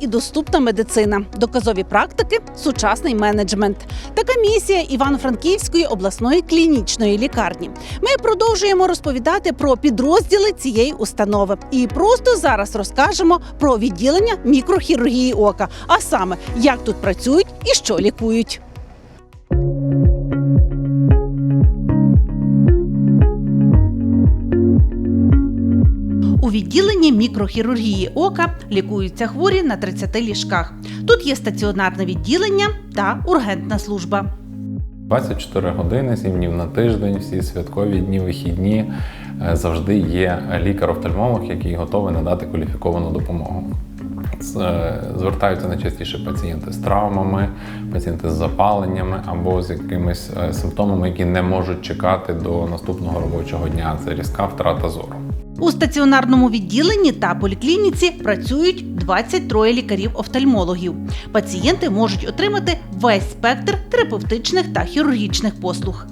і доступна медицина, доказові практики, сучасний менеджмент. Така місія Івано-Франківської обласної клінічної лікарні. Ми продовжуємо розповідати про підрозділи цієї установи і просто зараз розкажемо про відділення мікрохірургії ока, а саме як тут працюють і що лікують. У відділенні мікрохірургії ока лікуються хворі на 30 ліжках. Тут є стаціонарне відділення та ургентна служба. 24 години, 7 днів на тиждень, всі святкові дні, вихідні е, завжди є лікар-офтальмолог, який готовий надати кваліфіковану допомогу. Е, Звертаються найчастіше пацієнти з травмами, пацієнти з запаленнями або з якимись е, симптомами, які не можуть чекати до наступного робочого дня. Це різка втрата зору. У стаціонарному відділенні та поліклініці працюють 23 лікарів-офтальмологів. Пацієнти можуть отримати весь спектр терапевтичних та хірургічних послуг.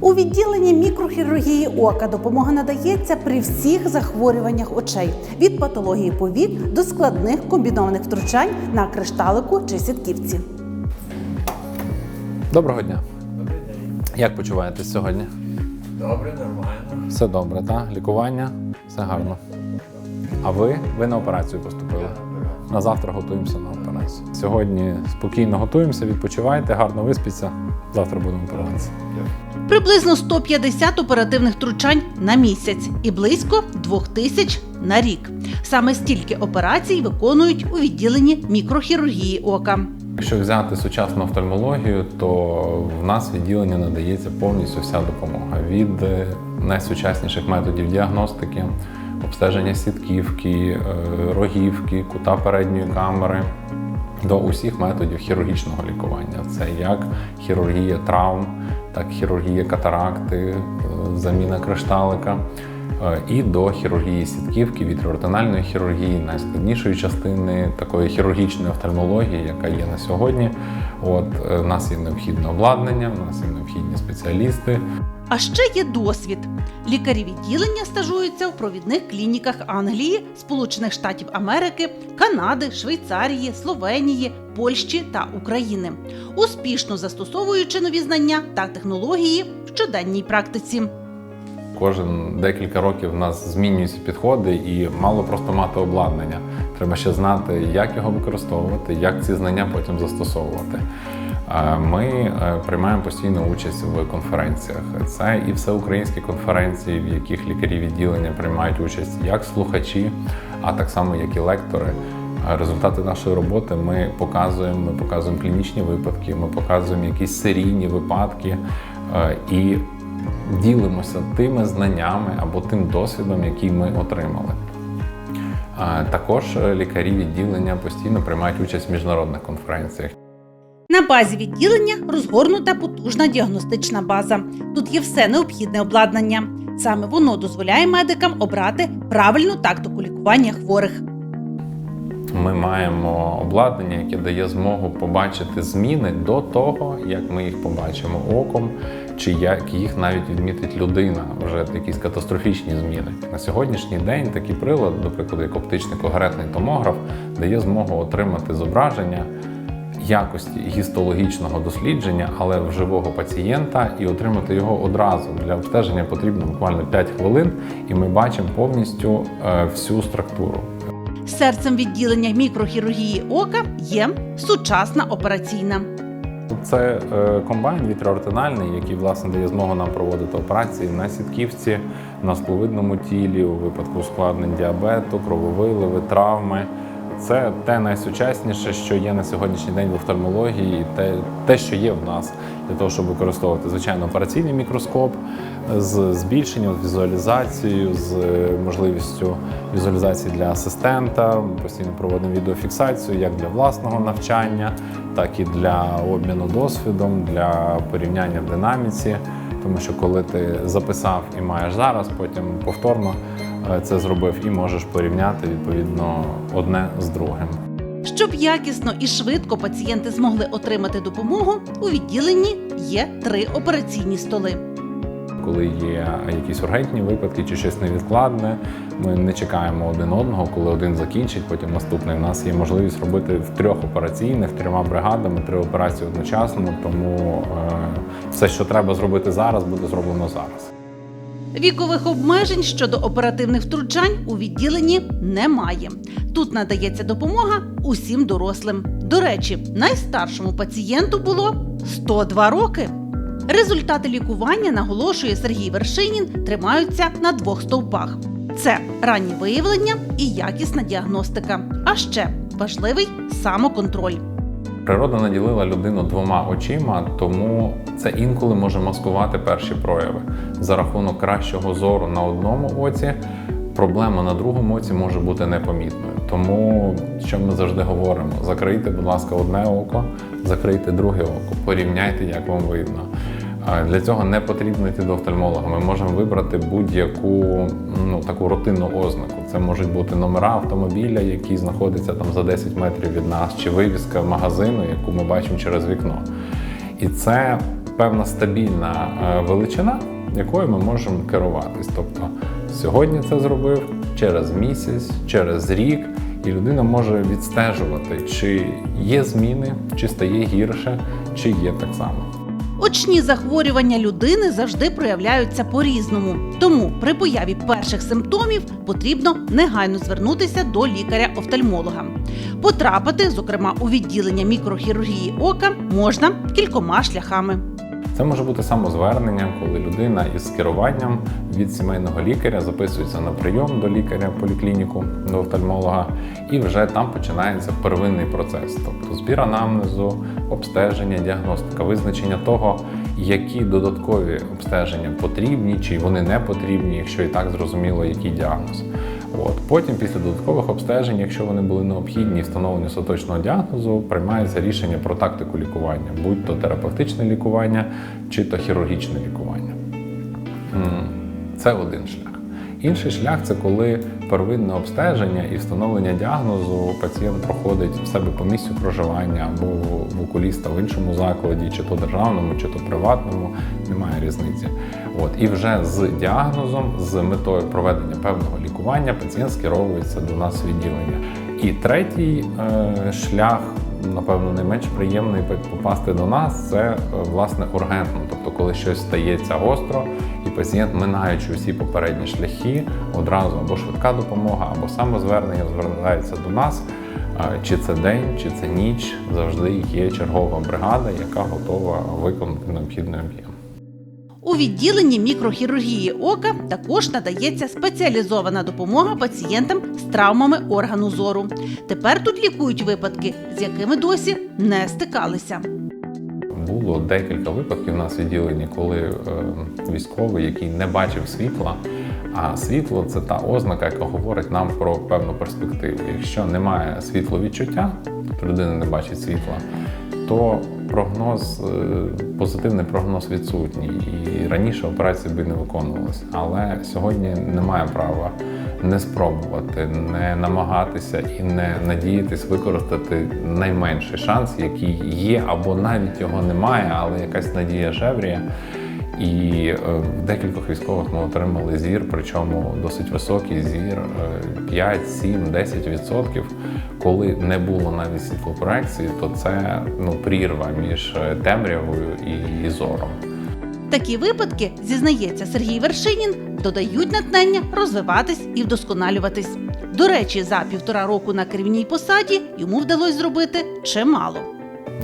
У відділенні мікрохірургії ока допомога надається при всіх захворюваннях очей від патології повік до складних комбінованих втручань на кришталику чи сітківці. Доброго дня. Як почуваєтесь сьогодні? Добре, нормально. Все добре, так? Лікування? Все гарно. А ви? Ви на операцію поступили? На завтра готуємося на операцію. Сьогодні спокійно готуємося, відпочивайте, гарно виспіться. Завтра будемо операція. Приблизно 150 оперативних втручань на місяць і близько 2000 на рік. Саме стільки операцій виконують у відділенні мікрохірургії ока. Якщо взяти сучасну офтальмологію, то в нас в відділенні надається повністю вся допомога від е, найсучасніших методів діагностики, обстеження сітківки, е, рогівки, кута передньої камери до усіх методів хірургічного лікування. Це як хірургія травм, так і хірургія катаракти, е, заміна кришталика. е, І до хірургії сітківки, вітреортинальної хірургії, найскладнішої частини такої хірургічної офтальмології, яка є на сьогодні. От у нас є необхідне обладнання, у нас є необхідні спеціалісти. А ще є досвід. Лікарі відділення стажуються в провідних клініках Англії, Сполучених Штатів Америки, Канади, Швейцарії, Словенії, Польщі та України, успішно застосовуючи нові знання та технології в щоденній практиці. Кожен декілька років в нас змінюються підходи, і мало просто мати обладнання. Треба ще знати, як його використовувати, як ці знання потім застосовувати. Ми е, приймаємо постійну участь в конференціях. Це і всеукраїнські конференції, в яких лікарі відділення приймають участь як слухачі, а так само як і лектори. Результати нашої роботи ми показуємо. Ми показуємо клінічні випадки, ми показуємо якісь серійні випадки е, і ділимося тими знаннями або тим досвідом, який ми отримали. Е, Також лікарі відділення постійно приймають участь в міжнародних конференціях. На базі відділення розгорнута потужна діагностична база. Тут є все необхідне обладнання. Саме воно дозволяє медикам обрати правильну тактику лікування хворих. Ми маємо обладнання, яке дає змогу побачити зміни до того, як ми їх побачимо оком, чи як їх навіть відмітить людина, вже якісь катастрофічні зміни. На сьогоднішній день такий прилад, до прикладу, як оптичний когерентний томограф, дає змогу отримати зображення якості гістологічного дослідження, але в живого пацієнта, і отримати його одразу. Для обстеження потрібно буквально 5 хвилин, і ми бачимо повністю е, всю структуру. Серцем відділення мікрохірургії ока є сучасна операційна. Це е, комбайн вітреортинальний, який власне дає змогу нам проводити операції на сітківці, на скловидному тілі, у випадку ускладнень діабету, крововиливи, травми. Це те найсучасніше, що є на сьогоднішній день в офтальмології, те, те, що є в нас для того, щоб використовувати звичайно операційний мікроскоп з збільшенням, візуалізацією, з е, можливістю візуалізації для асистента. Постійно проводимо відеофіксацію як для власного навчання, так і для обміну досвідом, для порівняння в динаміці. Тому що коли ти записав і маєш зараз, потім повторно це зробив і можеш порівняти відповідно одне з другим. Щоб якісно і швидко пацієнти змогли отримати допомогу, у відділенні є три операційні столи. коли є якісь ургентні випадки чи щось невідкладне. Ми не чекаємо один одного, коли один закінчить, потім наступний. У нас є можливість робити в трьох операційних, трьома бригадами, три операції одночасно. Тому е, все, що треба зробити зараз, буде зроблено зараз. Вікових обмежень щодо оперативних втручань у відділенні немає. Тут надається допомога усім дорослим. До речі, найстаршому пацієнту було 102 роки. Результати лікування, наголошує Сергій Вершинін, тримаються на двох стовпах: це раннє виявлення і якісна діагностика. А ще важливий самоконтроль. Природа наділила людину двома очима, тому це інколи може маскувати перші прояви. За рахунок кращого зору на одному оці, проблема на другому оці може бути непомітною. Тому, що ми завжди говоримо: закрийте, будь ласка, одне око, закрийте друге око, порівняйте, як вам видно. Для цього не потрібно йти до офтальмолога. Ми можемо вибрати будь-яку ну, таку рутинну ознаку. Це можуть бути номера автомобіля, які знаходяться там за 10 метрів від нас, чи вивіска магазину, яку ми бачимо через вікно. І це певна стабільна е, величина, якою ми можемо керуватись. Тобто сьогодні це зробив, через місяць, через рік, і людина може відстежувати, чи є зміни, чи стає гірше, чи є так само. Очні захворювання людини завжди проявляються по-різному. Тому при появі перших симптомів потрібно негайно звернутися до лікаря-офтальмолога. Потрапити, зокрема, у відділення мікрохірургії ока можна кількома шляхами. Це може бути самозвернення, коли людина із керуванням від сімейного лікаря записується на прийом до лікаря поліклініку, до офтальмолога, і вже там починається первинний процес, тобто збір анамнезу, обстеження, діагностика, визначення того, які додаткові обстеження потрібні, чи вони не потрібні, якщо і так зрозуміло, який діагноз. От потім, після додаткових обстежень, якщо вони були необхідні і встановлення остаточного діагнозу, приймається рішення про тактику лікування, будь то терапевтичне лікування чи то хірургічне лікування. Це один шлях. Інший шлях це коли первинне обстеження і встановлення діагнозу пацієнт проходить в себе по місцю проживання або в окуліста в іншому закладі, чи то державному, чи то приватному, немає різниці. От і вже з діагнозом, з метою проведення певного лікування, пацієнт скеровується до нас відділення. І третій е, шлях, напевно, не менш приємний попасти до нас, це е, власне ургентно. Тобто, коли щось стається гостро, і пацієнт, минаючи усі попередні шляхи, одразу або швидка допомога, або самозвернення звертається до нас. Чи це день, чи це ніч, завжди є чергова бригада, яка готова виконати необхідний об'єм. У відділенні мікрохірургії ока також надається спеціалізована допомога пацієнтам з травмами органу зору. Тепер тут лікують випадки, з якими досі не стикалися. Було декілька випадків у нас відділенні, коли е, військовий, який не бачив світла, а світло це та ознака, яка говорить нам про певну перспективу. Якщо немає світловідчуття, тобто людина не бачить світла, то прогноз, е, позитивний прогноз відсутній. І раніше операції би не виконувалися. Але сьогодні немає права не спробувати, не намагатися і не надіятись використати найменший шанс, який є, або навіть його немає, але якась надія жевріє. І е, в декількох військових ми отримали зір, причому досить високий зір е, 5, 7, 10 відсотків. Коли не було навіть світлопроекції, то це ну прірва між е, темрявою і зором. Такі випадки, зізнається Сергій Вершинін, додають натнення розвиватись і вдосконалюватись. До речі, за півтора року на керівній посаді йому вдалося зробити чимало.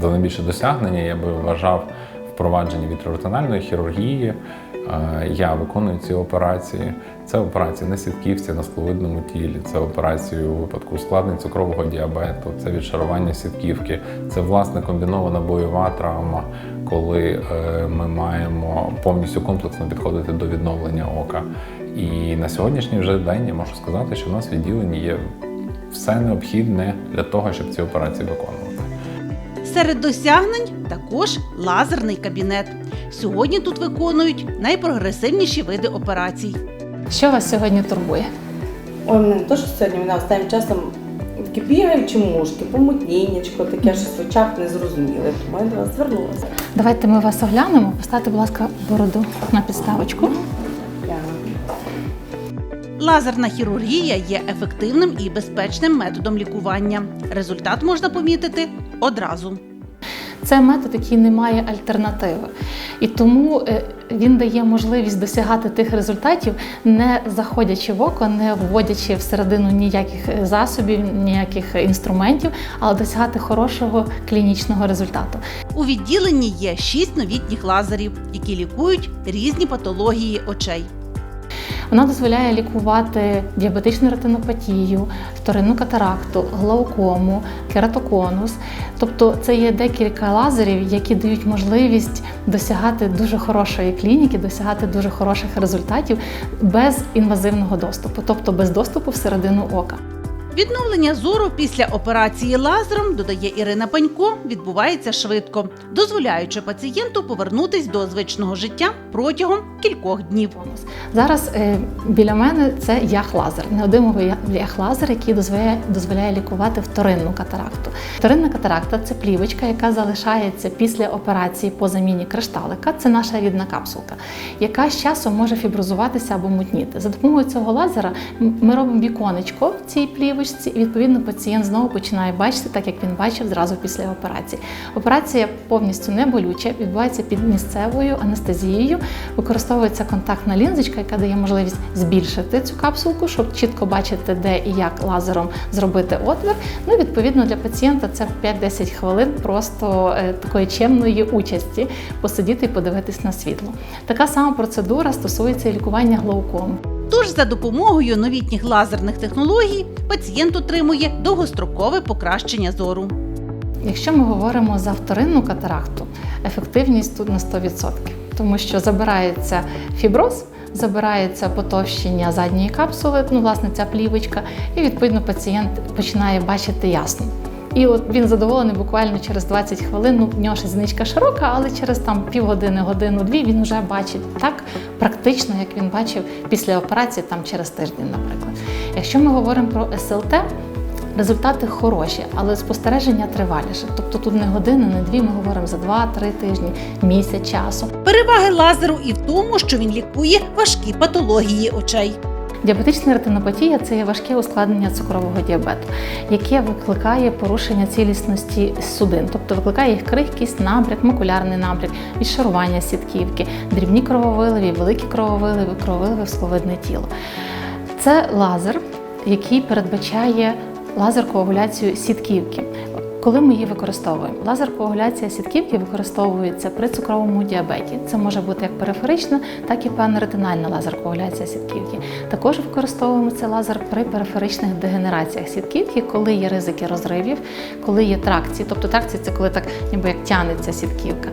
За найбільше досягнення я би вважав впровадження вітроретинальної хірургії. Я виконую ці операції. Це операції на сітківці, на скловидному тілі, це операції у випадку ускладнень цукрового діабету, це відшарування сітківки, це власне комбінована бойова травма, коли е, ми маємо повністю комплексно підходити до відновлення ока. І на сьогоднішній вже день я можу сказати, що в нас в відділенні є все необхідне для того, щоб ці операції виконувати. Серед досягнень також лазерний кабінет. Сьогодні тут виконують найпрогресивніші види операцій. Що вас сьогодні турбує? Ой, мене не то, що сьогодні мене останнім часом такі бігаючі мушки, помутніннячко, таке щось в очах незрозуміле. Тому я до вас звернулася. Давайте ми вас оглянемо. Поставте, будь ласка, бороду на підставочку. Лазерна хірургія є ефективним і безпечним методом лікування. Результат можна помітити одразу. Це метод, який не має альтернативи, і тому е, він дає можливість досягати тих результатів, не заходячи в око, не вводячи всередину ніяких е, засобів, ніяких інструментів, але досягати хорошого клінічного результату. У відділенні є шість новітніх лазерів, які лікують різні патології очей. Вона дозволяє лікувати діабетичну ретинопатію, вторинну катаракту, глаукому, кератоконус. Тобто це є декілька лазерів, які дають можливість досягати дуже хорошої клініки, досягати дуже хороших результатів без інвазивного доступу, тобто без доступу всередину ока. Відновлення зору після операції лазером, додає Ірина Панько, відбувається швидко, дозволяючи пацієнту повернутись до звичного життя протягом кількох днів. Зараз е, біля мене це ях-лазер, неодимовий ях-лазер, який дозволяє, дозволяє лікувати вторинну катаракту. Вторинна катаракта це плівочка, яка залишається після операції по заміні кришталика. Це наша рідна капсулка, яка з часом може фіброзуватися або мутніти. За допомогою цього лазера ми робимо віконечко в цій плівочці, і відповідно пацієнт знову починає бачити, так як він бачив зразу після операції. Операція повністю не болюча, відбувається під місцевою анестезією. Використовується контактна лінзочка, яка дає можливість збільшити цю капсулку, щоб чітко бачити, де і як лазером зробити отвір. Ну, відповідно, для пацієнта це 5-10 хвилин просто е, такої чемної участі посидіти і подивитись на світло. Така сама процедура стосується лікування глаукому. Тож за допомогою новітніх лазерних технологій пацієнт отримує довгострокове покращення зору. Якщо ми говоримо за вторинну катаракту, ефективність тут на 100%, тому що забирається фіброз, забирається потовщення задньої капсули, ну, власне, ця плівочка, і відповідно пацієнт починає бачити ясно. І от він задоволений буквально через 20 хвилин. Ну, в нього ще зіничка широка, але через там півгодини, годину-дві він вже бачить так практично, як він бачив після операції, там через тиждень, наприклад. Якщо ми говоримо про СЛТ, Результати хороші, але спостереження триваліше. Тобто тут не година, не дві. Ми говоримо за 2-3 тижні, місяць часу. Переваги лазеру і в тому, що він лікує важкі патології очей. Діабетична ретинопатія це є важке ускладнення цукрового діабету, яке викликає порушення цілісності судин, тобто викликає їх крихкість, набряк, макулярний набряк, відшарування сітківки, дрібні крововиливі, великі крововиливи, крововиливи в скловидне тіло. Це лазер, який передбачає лазер-коагуляцію сітківки. Коли ми її використовуємо, лазер-коагуляція сітківки використовується при цукровому діабеті. Це може бути як периферична, так і панеретинальна лазер-коагуляція сітківки. Також використовуємо цей лазер при периферичних дегенераціях сітківки, коли є ризики розривів, коли є тракції. Тобто тракція це коли так ніби як тянеться сітківка.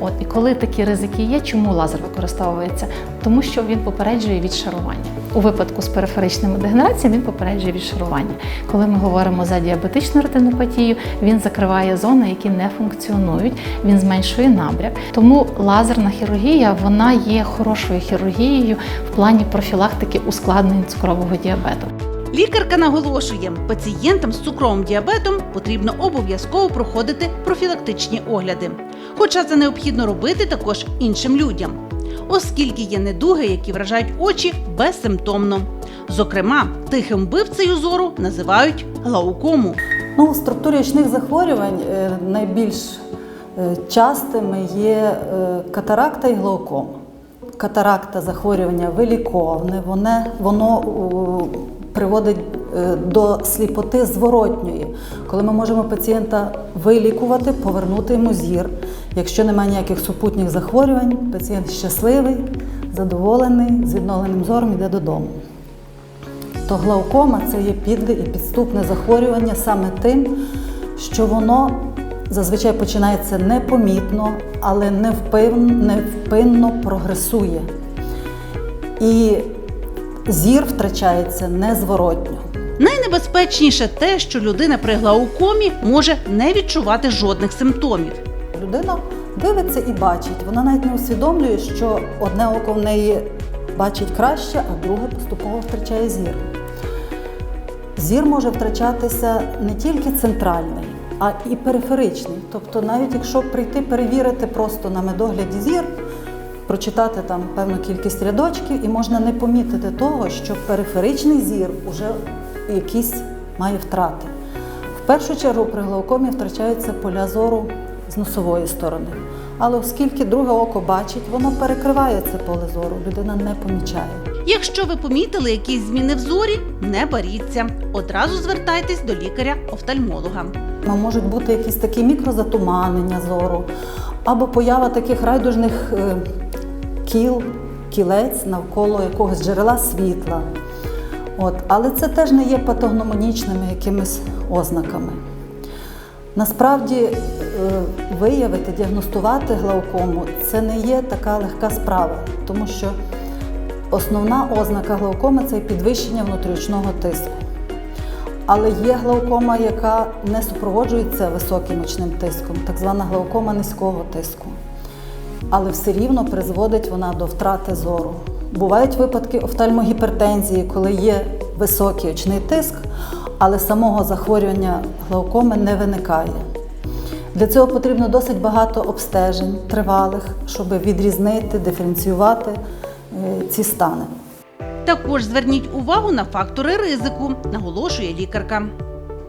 От і коли такі ризики є, чому лазер використовується? Тому що він попереджує від шарування. У випадку з периферичними дегенераціями він попереджує від шарування. Коли ми говоримо за діабетичну ретинопатію, він закриває зони, які не функціонують, він зменшує набряк. Тому лазерна хірургія вона є хорошою хірургією в плані профілактики ускладнень цукрового діабету. Лікарка наголошує, пацієнтам з цукровим діабетом потрібно обов'язково проходити профілактичні огляди. Хоча це необхідно робити також іншим людям, оскільки є недуги, які вражають очі безсимптомно. Зокрема, тихим вбивцею зору називають глаукому. Ну, у структурі очних захворювань е, найбільш е, частими є е, катаракта і глаукома. Катаракта захворювання виліковне, воно, воно приводить до сліпоти зворотньої, коли ми можемо пацієнта вилікувати, повернути йому зір. Якщо немає ніяких супутніх захворювань, пацієнт щасливий, задоволений, з відновленим зором йде додому. То глаукома це є підле і підступне захворювання саме тим, що воно зазвичай починається непомітно, але невпинно прогресує. І зір втрачається незворотньо. Найнебезпечніше те, що людина при глаукомі може не відчувати жодних симптомів. Людина дивиться і бачить. Вона навіть не усвідомлює, що одне око в неї бачить краще, а друге поступово втрачає зір. Зір може втрачатися не тільки центральний, а і периферичний. Тобто, навіть якщо прийти перевірити просто на медогляді зір, прочитати там певну кількість рядочків, і можна не помітити того, що периферичний зір уже якісь має втрати. В першу чергу при глаукомі втрачаються поля зору з носової сторони. Але оскільки друге око бачить, воно перекриває це поле зору, людина не помічає. Якщо ви помітили якісь зміни в зорі, не боріться. Одразу звертайтесь до лікаря-офтальмолога. Можуть бути якісь такі мікрозатуманення зору, або поява таких райдужних е, кіл, кілець навколо якогось джерела світла. От. Але це теж не є патогномонічними якимись ознаками. Насправді е, виявити, діагностувати глаукому це не є така легка справа, тому що основна ознака глаукоми це підвищення внутріочного тиску. Але є глаукома, яка не супроводжується високим очним тиском, так звана глаукома низького тиску. Але все рівно призводить вона до втрати зору. Бувають випадки офтальмогіпертензії, коли є високий очний тиск, але самого захворювання глаукоми не виникає. Для цього потрібно досить багато обстежень тривалих, щоб відрізнити, диференціювати ці стани. Також зверніть увагу на фактори ризику, наголошує лікарка.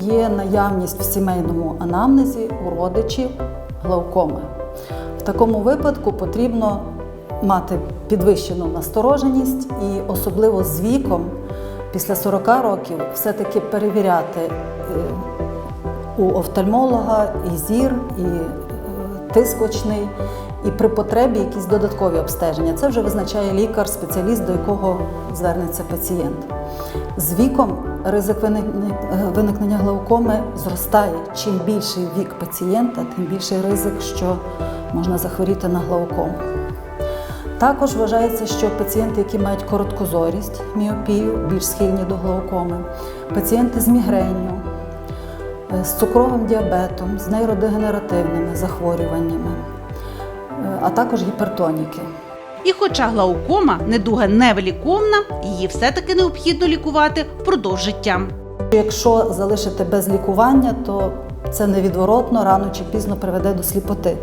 Є наявність в сімейному анамнезі у родичів глаукоми. В такому випадку потрібно мати підвищену настороженість і особливо з віком, після 40 років, все-таки перевіряти е, у офтальмолога і зір, і е, тиск очний, і при потребі якісь додаткові обстеження. Це вже визначає лікар, спеціаліст, до якого звернеться пацієнт. З віком ризик виникнення, глаукоми зростає. Чим більший вік пацієнта, тим більший ризик, що можна захворіти на глаукому. Також вважається, що пацієнти, які мають короткозорість, міопію, більш схильні до глаукоми, пацієнти з мігренню, е, з цукровим діабетом, з нейродегенеративними захворюваннями, а також гіпертоніки. І хоча глаукома недуга невиліковна, її все-таки необхідно лікувати впродовж життя. Якщо залишити без лікування, то це невідворотно рано чи пізно приведе до сліпоти.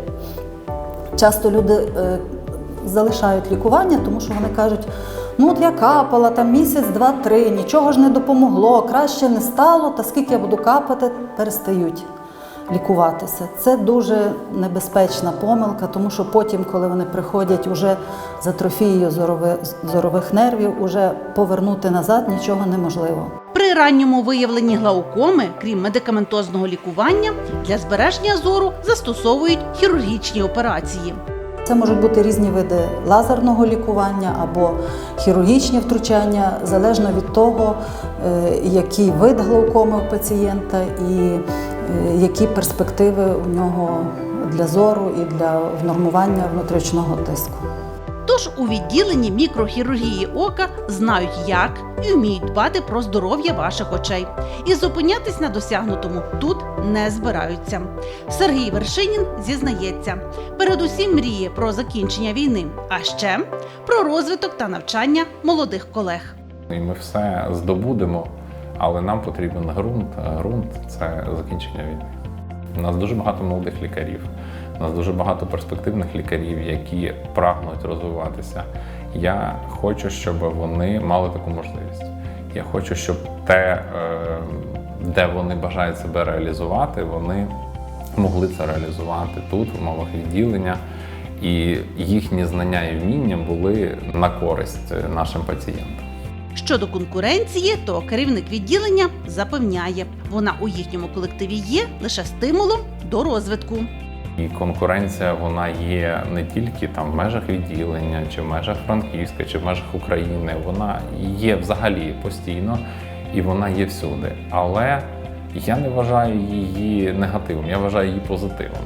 Часто люди е, залишають лікування, тому що вони кажуть: ну от я капала там місяць, два-три, нічого ж не допомогло, краще не стало, та скільки я буду капати, перестають лікуватися. Це дуже небезпечна помилка, тому що потім, коли вони приходять уже з атрофією зорових, зорових нервів, уже повернути назад нічого неможливо. При ранньому виявленні глаукоми, крім медикаментозного лікування, для збереження зору застосовують хірургічні операції. Це можуть бути різні види лазерного лікування або хірургічні втручання, залежно від того, е, який вид глаукоми у пацієнта і е, які перспективи у нього для зору і для внормування внутрішнього тиску. Тож у відділенні мікрохірургії ока знають, як і вміють дбати про здоров'я ваших очей. І зупинятись на досягнутому тут не збираються. Сергій Вершинін зізнається, передусім мріє про закінчення війни, а ще про розвиток та навчання молодих колег. І ми все здобудемо, але нам потрібен ґрунт. Ґрунт це закінчення війни. У нас дуже багато молодих лікарів, у нас дуже багато перспективних лікарів, які прагнуть розвиватися. Я хочу, щоб вони мали таку можливість. Я хочу, щоб те, е, де вони бажають себе реалізувати, вони могли це реалізувати тут, в умовах відділення, і їхні знання і вміння були на користь нашим пацієнтам. Щодо конкуренції, то керівник відділення запевняє, вона у їхньому колективі є лише стимулом до розвитку. І конкуренція вона є не тільки там в межах відділення, чи в межах Франківська, чи в межах України. Вона є взагалі постійно і вона є всюди. Але я не вважаю її негативом, я вважаю її позитивом.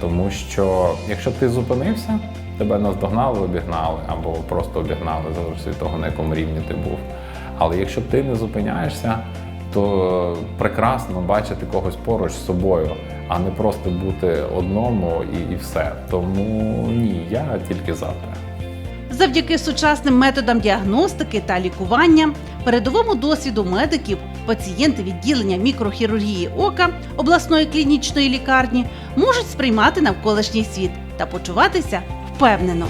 Тому що якщо ти зупинився, тебе наздогнали, обігнали, або просто обігнали, залежно від того, на якому рівні ти був. Але якщо ти не зупиняєшся, то прекрасно бачити когось поруч з собою, а не просто бути одному і, і все. Тому ні, я тільки за те. Завдяки сучасним методам діагностики та лікування, передовому досвіду медиків, пацієнти відділення мікрохірургії ока обласної клінічної лікарні можуть сприймати навколишній світ та почуватися впевнено.